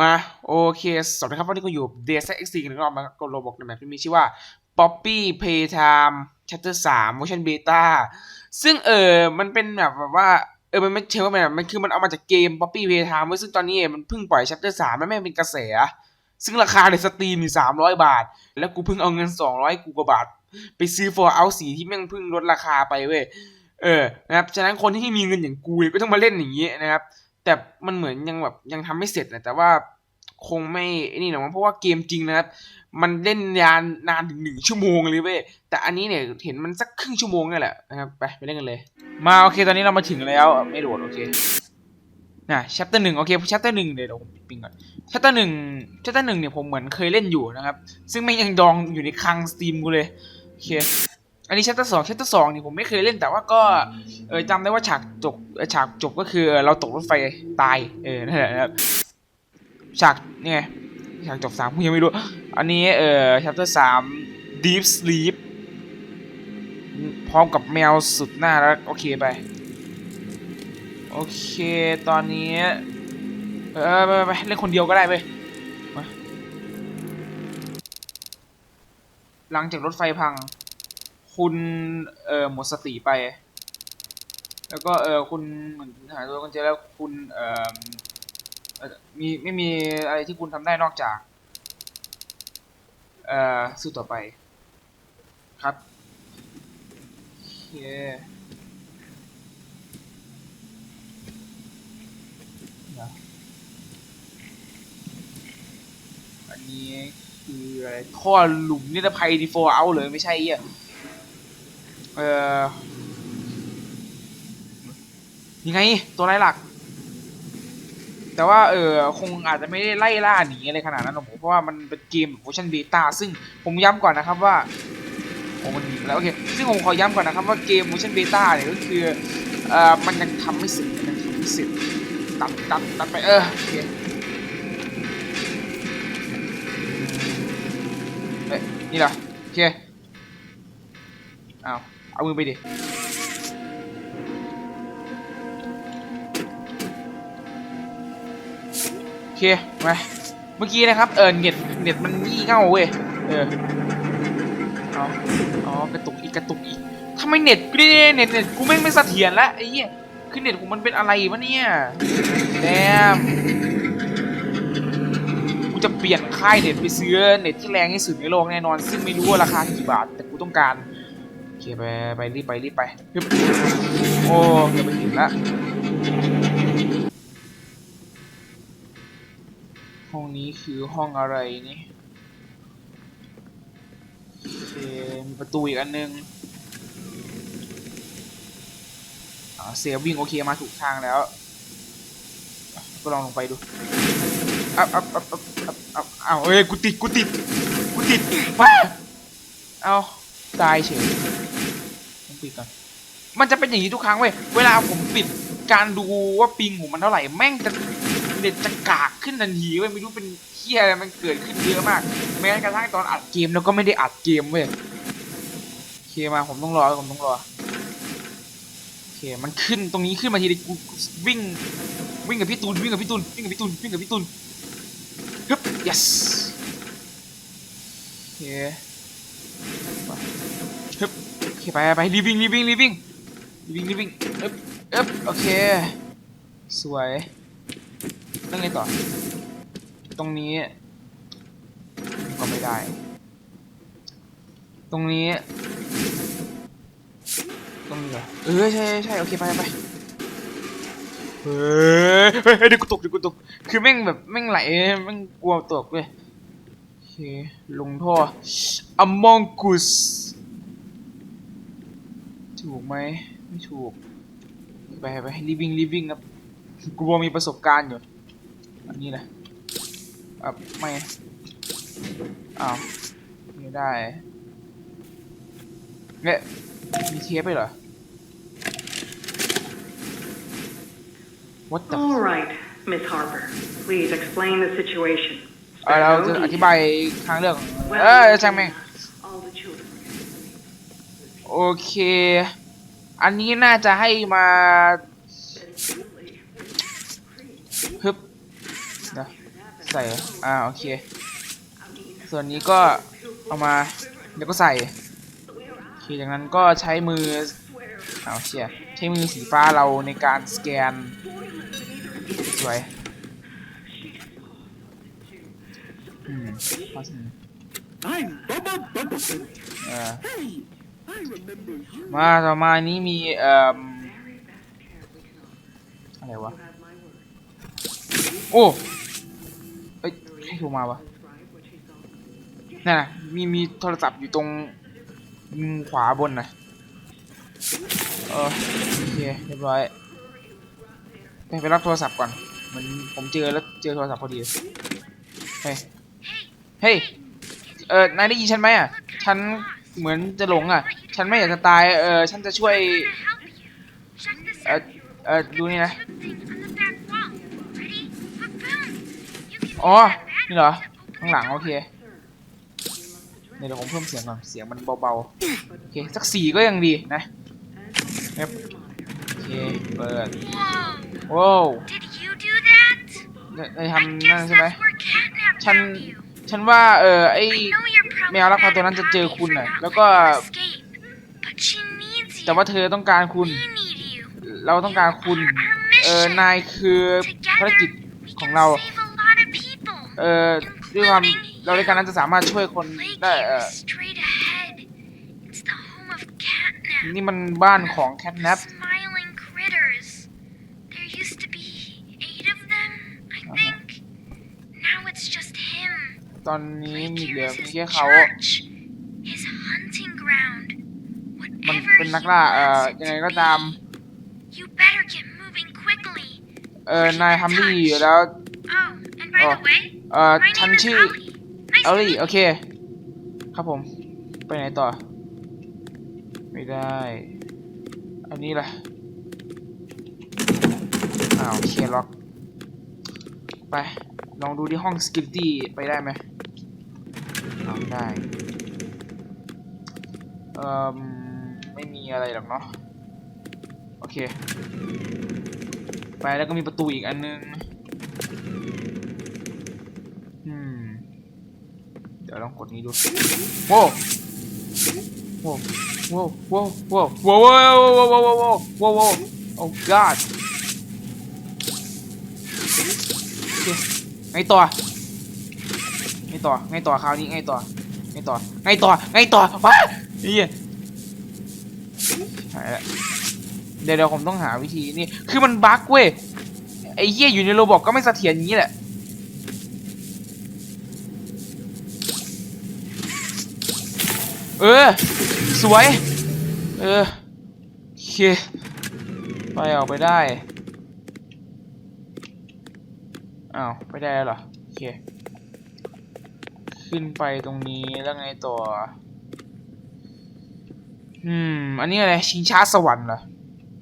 มาโอเคสวัสดีครับวันนี้ก็อยู่ DSX กันอีกรอบนะครับก็โรบอกในแมปที่มีชื่อว่า Poppy Playtime Chapter 3 Motion Beta ซึ่งเออมันเป็นแบบแบบว่าเออมันไม่เชื่อว่ามันแบบมันคือมันเอามาจากเกม Poppy Playtime เว้ยซึ่งตอนนี้มันเพิ่งปล่อย Chapter 3แล้วแม่งเป็นกระแส ซึ่งราคาในสตรีมมี300 บาท แล้วกูเพิ่งเอาเงิน 200 กูกว่าบาท ไปซื้อ For Out สีที่แม่งเพิ่งลดราคาไปเว้ยเออนะครับฉะนั้นคนที่มีเงินอย่างกูก็ต้องมาเล่นอย่างนี้นะครับ แต่มันเหมือนยังแบบยังทำไม่เสร็จนะแต่ว่าคงไม่ไอ้นี่หรอกเพราะว่าเกมจริงนะครับ มันเล่นนานนานถึงหนึ่งชั่วโมงเลยเว้ยแต่อันนี้เนี่ยเห็นมันสักครึ่งชั่วโมงนี่แหละนะครับไปไปเล่นกันเลย มาโอเคตอนนี้เรามาถึงแล้วไม่โดดโอเคนะชัปเตอร์หนึ่งโอเคชัปเตอร์หนึ่งเดี๋ยวผมปิงก่อนชัปเตอร์หนึ่งชัปเตอร์หนึ่งเนี่ยผมเหมือนเคยเล่นอยู่นะครับ ซึ่งไม่งยังดองอยู่ในคลังสตรีมกูเลยโอเค อันนี้ชัปเตอร์สองชัปเตอร์สองนี่ผมไม่เคยเล่นแต่ว่าก็เออจำได้ว่าฉากจบฉากจบก็คือเราตกรถไฟตายเออนั่นแหละนะครับฉากนี่ไงฉากจบสามผมยังไม่รู้ อันนี้เออชัปเตอร์สาม Deep Sleep พร้อมกับแมวสุดน่ารักโอเคไป โอเคตอนนี้ เออไปไปเล่นคนเดียวก็ได้ไปหลังจากรถไฟพัง คุณเอ่อหมดสติไป แล้วก็เอ่อคุณเหมือนหายตัวกันเจอแล้วคุณเอ่อมีไม่มีอะไรที่คุณทำได้นอกจาก เอ่อสู้ต่อไป ครับเคเดี๋ยวอันนี้คืออะไรท่อหลุมนิรภัยดีโฟเอาเลยไม่ใช่เอี้ย เออยังไง ตัวไล่หลัก แต่ว่าเออคงอาจจะไม่ได้ไล่ล่าหนีอะไรขนาดนั้นหรอกผมเพราะว่ามันเป็นเกมเวอร์ชันเบต้าซึ่งผมย้ำก่อนนะครับว่าโอ้มันหนีไปแล้วโอเคซึ่งผมขอย้ำก่อนนะครับว่าเกมเวอร์ชันเบต้าเนี่ยก็คือเอ่อมันยังทำไม่เสร็จมันยังทำไม่เสร็จตัดตัดตัดไปเออโอเคเอ้ยนี่เหรอโอเคอ้าว เอามือไปดิ โอเค มา เมื่อกี้นะครับ เออเน็ต เน็ตมันงี่เง่าเว้ย เออ เอาอ๋อกระตุกอีกกระตุกอีกทำไมเน็ตกูเนี่ยเน็ตเน็ตกูแม่งไม่เสถียรละไอ้เหี้ย คือเน็ตกูมันเป็นอะไรวะเนี่ยแดมกูจะเปลี่ยนค่ายเน็ตไปซื้อเน็ตที่แรงที่สุดในโลกแน่นอน ซึ่งไม่รู้ว่าราคากี่บาท แต่กูต้องการ เคไปไปรีบไปรีบไปโอ้เกือบไปถึงละห้องนี้คือห้องอะไรนี่เคมีประตูอีกอันนึงอ่าเสียวิ่งโอเคมาถูกทางแล้ว ก็ลองลงไปดูอัพอัพอัพอัพอัพอัพอ้าวเอ้ยกูติดกูติดกูติดว้าเอาตายเฉย ปิดก่อนมันจะเป็นอย่างนี้ทุกครั้งเว้ย เวลาผมปิดการดูว่าปิงผมมันเท่าไหร่ แม่งจะเน็ตจะกากขึ้นทันทีเว้ยไม่รู้เป็นเฮียอะไรมันเกิดขึ้นเยอะมาก แม้กระทั่งตอนอัดเกมแล้วก็ไม่ได้อัดเกมเว้ยโอเคมาผมต้องรอผมต้องรอโอเคมันขึ้นตรงนี้ขึ้นมาทีเดียววิ่งวิ่งกับพี่ตูนวิ่งกับพี่ตูนวิ่งกับพี่ตูนวิ่งกับพี่ตูนฮึบ yes โอเคมาฮึบโอเค ไปไปรีวิ่งรีวิ่งรีวิ่งรีวิ่งรีวิ่งเอ๊บเอ๊บโอเค สวยเรื่องไงต่อ ตรงนี้ ก็ไม่ได้ ตรงนี้ ตรงนี้เหรอเออใช่ใช่โอเคไปไปเฮ้ยเฮ้ยเดี๋ยวกูตกเดี๋ยวกูตก คือแม่งแบบแม่งไหลแม่งกลัวตกเลยโอเคลงท่อ Among Us ถูกไหมไม่ถูกไปไปรีวิ่งรีวิ่งครับกูว่ามีประสบการณ์อยู่อันนี้นะอะไม่อ้าวไม่ได้เนี่ยมีเทปไปเหรอ What the All right, Miss Harper. Please explain the situation. เออเราจะอธิบายทางเรื่องเออช่างแม่ง All the children. โอเค อันนี้น่าจะให้มา Absolutely. ฮึบนะ After that ใส่อ่าโอเค ส่วนนี้ก็เอามาเดี๋ยวก็ใส่โอเคจากนั้นก็ใช้มือเอาเชียใช้มือสีฟ้าเราในการสแกนสวยอืมพอสิ I'm Bubba Bumpkin. เออ มาต่อมานี้มีเอ่ออะไรวะ โอ้เอ้ยใครโทรมาวะนั่นน่ะมีมีโทรศัพท์อยู่ตรงมุมขวาบนนะเออโอเคเรียบร้อยไปไปรับโทรศัพท์ก่อนเหมือนผมเจอแล้วเจอโทรศัพท์พอดีเฮ้ยเฮ้ยเออนายได้ยินฉันไหมอะ ฉัน เหมือนจะหลงอะ ฉันไม่อยากจะตาย เออฉันจะช่วย เออเออดูนี่นะ อ๋อ นี่เหรอ ข้างหลังโอเคเดี๋ยวผมเพิ่มเสียงก่อน เสียงมันเบาๆ โอเค สักสี่ก็ยังดีนะโอเค เปิดว้าวได้ทำนั่นใช่ไหมฉัน ฉันว่า เออไอ แมวรักพาตัวนั้นจะเจอคุณน่ะแล้วก็ แต่ว่าเธอต้องการคุณ เราต้องการคุณ เออนายคือภารกิจของเรา เออด้วยความเราด้วยกันนั้นจะสามารถช่วยคนได้เออนี่มันบ้านของแคทแนป Smiling critters. There used to be eight of them, I think. Now it's just him. ตอนนี้มี Lake เหลื here อ is มี his แค่เขา church, his hunting ground. มัน Whatever เป็น he นักล่า เอ่อ wants ยังไง it ก็ to ตาม be. You better get moving quickly. เออนายทำดีอยู่แล้ว Oh, and by Oh, the way, เอ่อ my ฉัน name is ชื่อ Ollie. Nice เอล to ลี่ meet โอ you. เค ครับผม ไปไหนต่อ ไม่ได้ อันนี้ล่ะ อ้าวเคลียร์ล็อก ไป ลองดูที่ห้อง security ไปได้ไหมเอา ได้เอ่อไม่มีอะไรหรอกเนาะโอเค ไปแล้วก็มีประตูอีกอันนึงอืมเดี๋ยวลองกดนี้ดูโว้โว้โว้โว้โว้โว้โว้โว้โว้โว้โว้โว้โว้โอ้ god โอเคไงต่อ ต่อไงต่อคราวนี้ไงต่อไงต่อไงต่อไงต่อว้าเฮียหายละเดี๋ยวเดี๋ยวผมต้องหาวิธีนี่คือมันบั๊กเว้ยไอ้เหี้ยอยู่ในโรบอกก็ไม่เสถียรอย่างนี้แหละเออ สวย เออโอเคไปออกไปได้อ้าวไปได้แล้วเหรอโอเค ขึ้นไปตรงนี้แล้วไงต่อ อืม อันนี้อะไร ชิงช้าสวรรค์เหรอ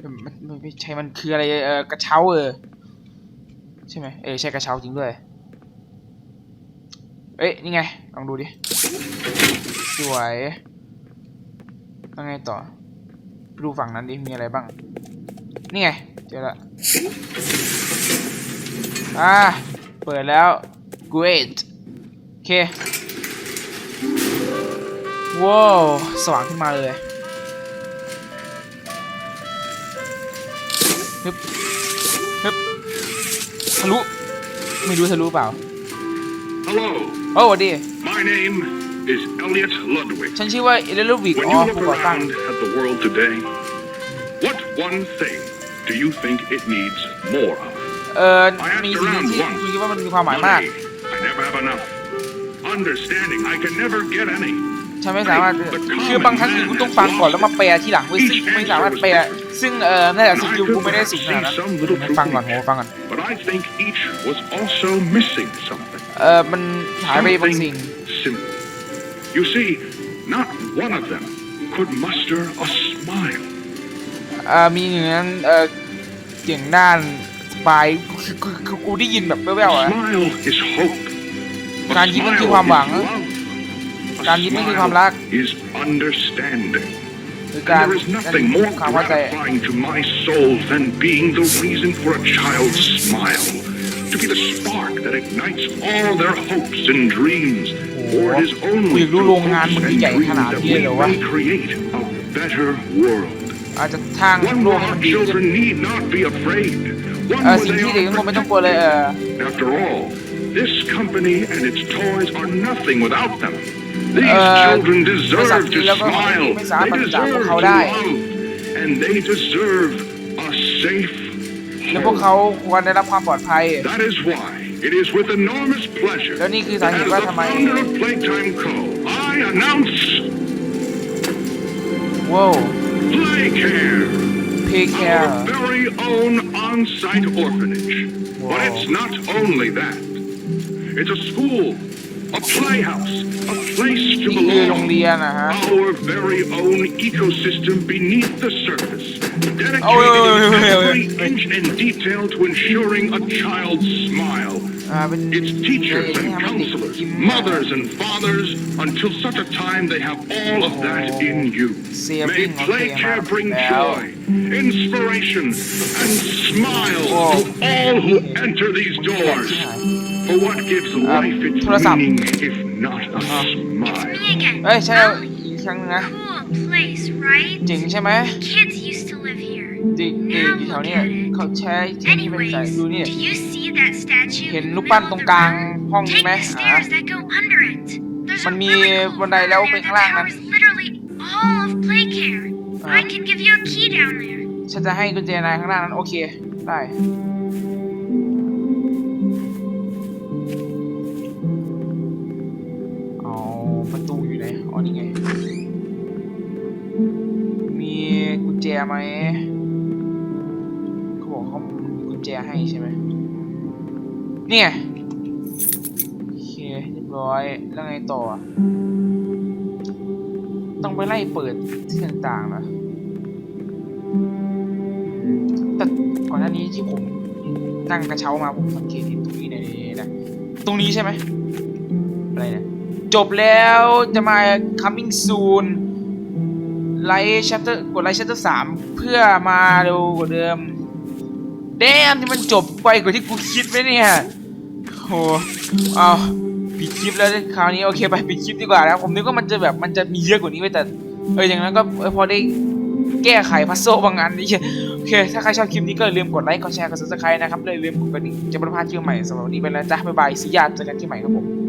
มันไม่ใช่ มันคืออะไร เออกระเช้าเออ ใช่ไหมเออใช่กระเช้าจริงด้วย เอ้ย นี่ไง ลองดูดิ สวยแล้วไงต่อ ดูฝั่งนั้นดิ มีอะไรบ้าง นี่ไง เจอละ อ่า เปิดแล้ว great เคว้าวสว่างขึ้นมาเลยฮึบฮึบทะลุไม่รู้ทะลุเปล่า Hello, โอ้สวัสดี my name is Elliot Ludwig. ฉันชื่อว่าเอเลลูวิก When อ๋อ you ผู้ look ก่อตั้ง around at the world today, what one thing do you think it needs more of? เออ I มี asked สิ่งหนึ่ง around ที่ once. คุณคิดว่ามันมีความหมายมาก Money, I never have enough. Understanding, I can never get any. ฉันไม่สามารถคือบางครั้งคุณต้องฟังก่อนแล้วมาแปลที่หลังเว้ยซึ่งกูไม่สามารถแปลซึ่งเออน่าจะสกิลกูไม่ได้สูงขนาดนั้นให้ฟังก่อนโหฟังก่อน But I think each was also missing something. เออมันหายไปบางสิ่ง simple. You see, not one of them could muster a smile. เออมีหนึ่งนั้นเออเสียงด้านสปายคือคือคือกูได้ยินแบบแว่วๆ A อะ smile is hope. A การยิ้มนั่นคือ smile ความหวัง is love. A การยิ้มนั่นคือความรัก smile is understanding. หรือ And การ there is nothing more ความเข้าใจ gratifying to my soul than being the reason for a child's smile. to be the spark that ignites all their hopes and dreams. For it is only กูอยากรู้ through โรงงาน hopes มึง and ใหญ่ข dreams นาด that นี้ we เลยเหรอวะ may create a better world. อาจจะทาง One โลก where ให้มัน our ดีขึ้น children need not be afraid. One เออ where สิ่ง they ที่เด็ก are ทุกคนไม่ต้องกลัวเลยเออ After all, this company and its toys are nothing without them. These Uh, children ไม่สัก deserve ที to แล้วก็ smile. ไม่สามารถ They ปฏิบัติพวก deserve เขา to ได้ love. And they deserve a safe และพวก home. เขาควรได้รับความปลอดภัย That is why it is with enormous pleasure แล้วนี่คือสา that เห as ตุ the ว่าทำไม founder of Playtime Co., I announce ว้าว Playcare. เพย์แค Our ร์ very own on-site orphanage. But Wow. it's not only that. It's a school, a playhouse, a place to belong. Our very own ecosystem beneath the surface, dedicated oh, wait, wait, wait, every inch and detail to ensuring a child's smile. อ่าเป็น Its teachers and ให้มันเด็ก counselors, ยิ้ม mothers and fathers, until such a time they have all of that in you. May Saving, okay, Playcare man. bring Now. joy, inspiration, and smiles Whoa. to all who enter these มึงแหลก doors. ที่ไหน For what gives Um, life its โทรศัพท์ meaning if not a Uh-huh. smile? Me again. เอ้ยใช่ Well, อีกครั้งหนึงนะ cool place, right? เจ๋งใช่ไหม Kids เด็กเด็กอยู่แถวเนี้ยเขาใช้ที่นี่เป็นสาย Anyways, ดูนี่ do you see that statue เห็น in the รูปปั้น middle ตร of ง the กลาง room? ห้องนี้ Take ไหม the อะ stairs that go under it. There's a มันมี really cool บันไดแล้ว room ไป there ข้าง that ล่างนั้น powers literally all of Playcare. I can give you a key down there. ฉันจะให้กุญแจนายข้างหน้านั้นโอเค ได้เอาประตูอยู่ไหน อ๋อ นี่ไง มีกุญแจไหม ใช่ไหมเนี่ยโอเคเรียบร้อยแล้วไงต่อ ต้องไปไล่เปิดที่ต่างๆนะแต่ก่อนหน้านี้ที่ผมนั่งกระเช้ามาผมสังเกตเห็นตรงนี้ในนะตรงนี้ใช่ไหมอะไรนี่ยจบแล้วจะมา coming soon ไลท์ชัตเตอร์กดไลท์ชัตเตอร์สามเพื่อมาเร็วกว่าเดิม แดมที่มันจบไวกว่าที่กูคิดไหมเนี่ยโหเอาปิดคลิปแล้วคราวนี้โอเคไปปิดคลิปดีกว่านะผมนึกว่ามันจะแบบมันจะมีเยอะกว่านี้ไว้แต่เอออย่างนั้นก็เออพอได้แก้ไขพัซโซบางอันนี่โอเค ถ้าใครชอบคลิปนี้ก็อย่าลืมกดไลค์กดแชร์กดซับสไครต์นะครับเลยลืมกดกระดิ่งจะไม่พลาดคลิปใหม่สำหรับวันนี้ไปแล้วจ้าบ๊ายบายสิยาเจอกันที่ใหม่ครับผม